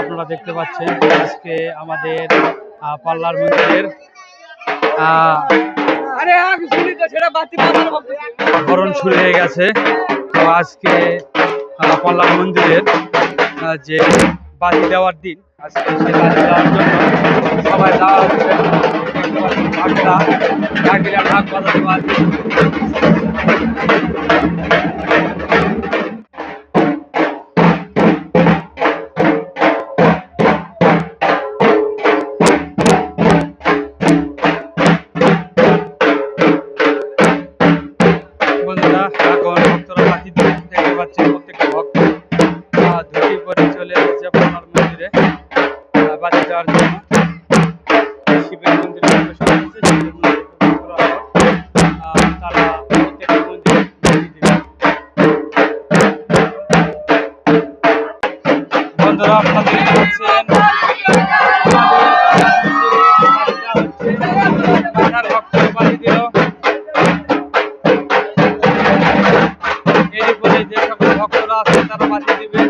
আপনারা দেখতে পাচ্ছেন আজকে আমাদের পাল্লার মন্দিরের গরম শুরু হয়ে গেছে। তো আজকে পাল্লার মন্দিরের যে বাতি দেওয়ার দিন আজকে সেই বাতি দেওয়ার জন্য সবাই দেওয়া হচ্ছে। বাজাতে পারছি বন্ধুরা এখন ভক্তরা আছে তারা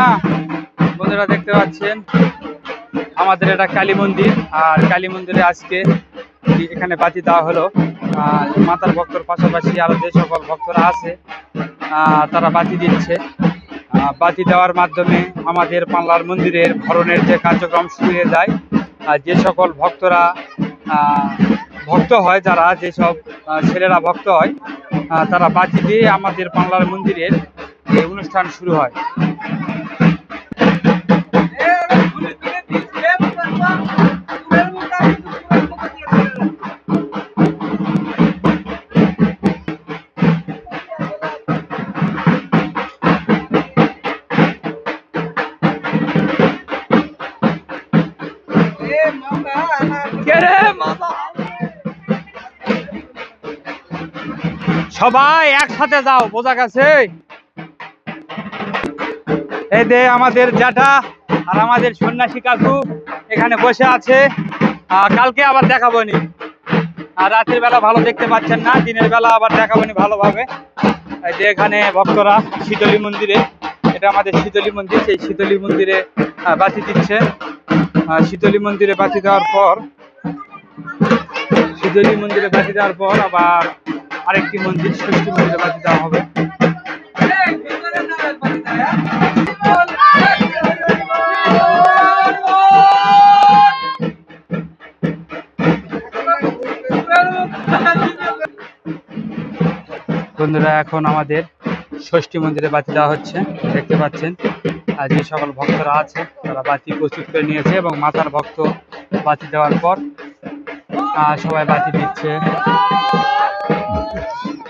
না বন্ধুরা দেখতে পাচ্ছেন? আমাদের এটা কালী মন্দির, আর কালী মন্দিরে আজকে এখানে বাতি দেওয়া হলো। আর মাতার ভক্তর পাশাপাশি আরও যে সকল ভক্তরা আছে তারা বাতি দিচ্ছে। বাতি দেওয়ার মাধ্যমে আমাদের পাল্লার মন্দিরের ভরণের যে কার্যক্রম শুরু হয়ে যায়, আর যে সকল ভক্তরা ভক্ত হয় যারা যেসব ছেলেরা ভক্ত হয় তারা বাতি দিয়ে আমাদের পাল্লার মন্দিরের এই অনুষ্ঠান শুরু হয়। সবাই একসাথে যাও, বোঝা গেছে? এই যে আমাদের জ্যাঠা আর আমাদের সন্ন্যাসী কাকু এখানে বসে আছে। কালকে আবার দেখাবো নি আর রাতের বেলা ভালো দেখতে পাচ্ছেন না, দিনের বেলা আবার দেখাবো নি ভালোভাবে। এই যে এখানে ভক্তরা শীতলী মন্দিরে, এটা আমাদের শীতলী মন্দির, সেই শীতলী মন্দিরে বাতি দিচ্ছে। শীতলী মন্দিরে বাতি দেওয়ার পর, শীতলী মন্দিরে বাতি দেওয়ার পর আবার আরেকটি মন্দির ষষ্ঠী মন্দিরে বাতি দেওয়া হবে। বন্ধুরা, এখন আমাদের ষষ্ঠী মন্দিরে বাতি দেওয়া হচ্ছে, দেখতে পাচ্ছেন। আর যে সকল ভক্তরা আছে, তারা বাতি প্রস্তুত করে নিয়েছে এবং মাতার ভক্ত বাতি দেওয়ার পর সবাই বাতি দিচ্ছে। Thank you.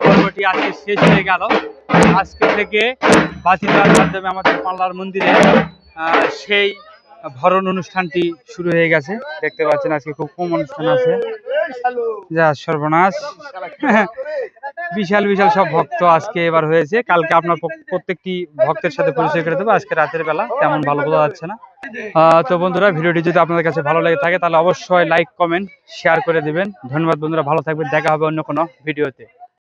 পর্বটি আজকে শেষ হয়ে গেল। আজকে থেকে বাজি দেওয়ার মাধ্যমে আমাদের পাল্লার মন্দিরে সেই ভরণ অনুষ্ঠানটি শুরু হয়ে গেছে। দেখতে পাচ্ছেন আজকে খুব কম অনুষ্ঠান আছে। যা সর্বনাশ। বিশাল বিশাল সব ভক্ত আজকে এবার হয়েছে। কালকে আপনার প্রত্যেকটি ভক্তের সাথে পরিচয় করে দেবো। আজকে রাতের বেলা তেমন ভালো বোঝা যাচ্ছে না। তো বন্ধুরা, ভিডিওটি যদি আপনাদের কাছে ভালো লেগে থাকে, তাহলে অবশ্যই লাইক কমেন্ট শেয়ার করে দিবেন। ধন্যবাদ বন্ধুরা, ভালো থাকবেন। দেখা হবে অন্য কোনো ভিডিওতে।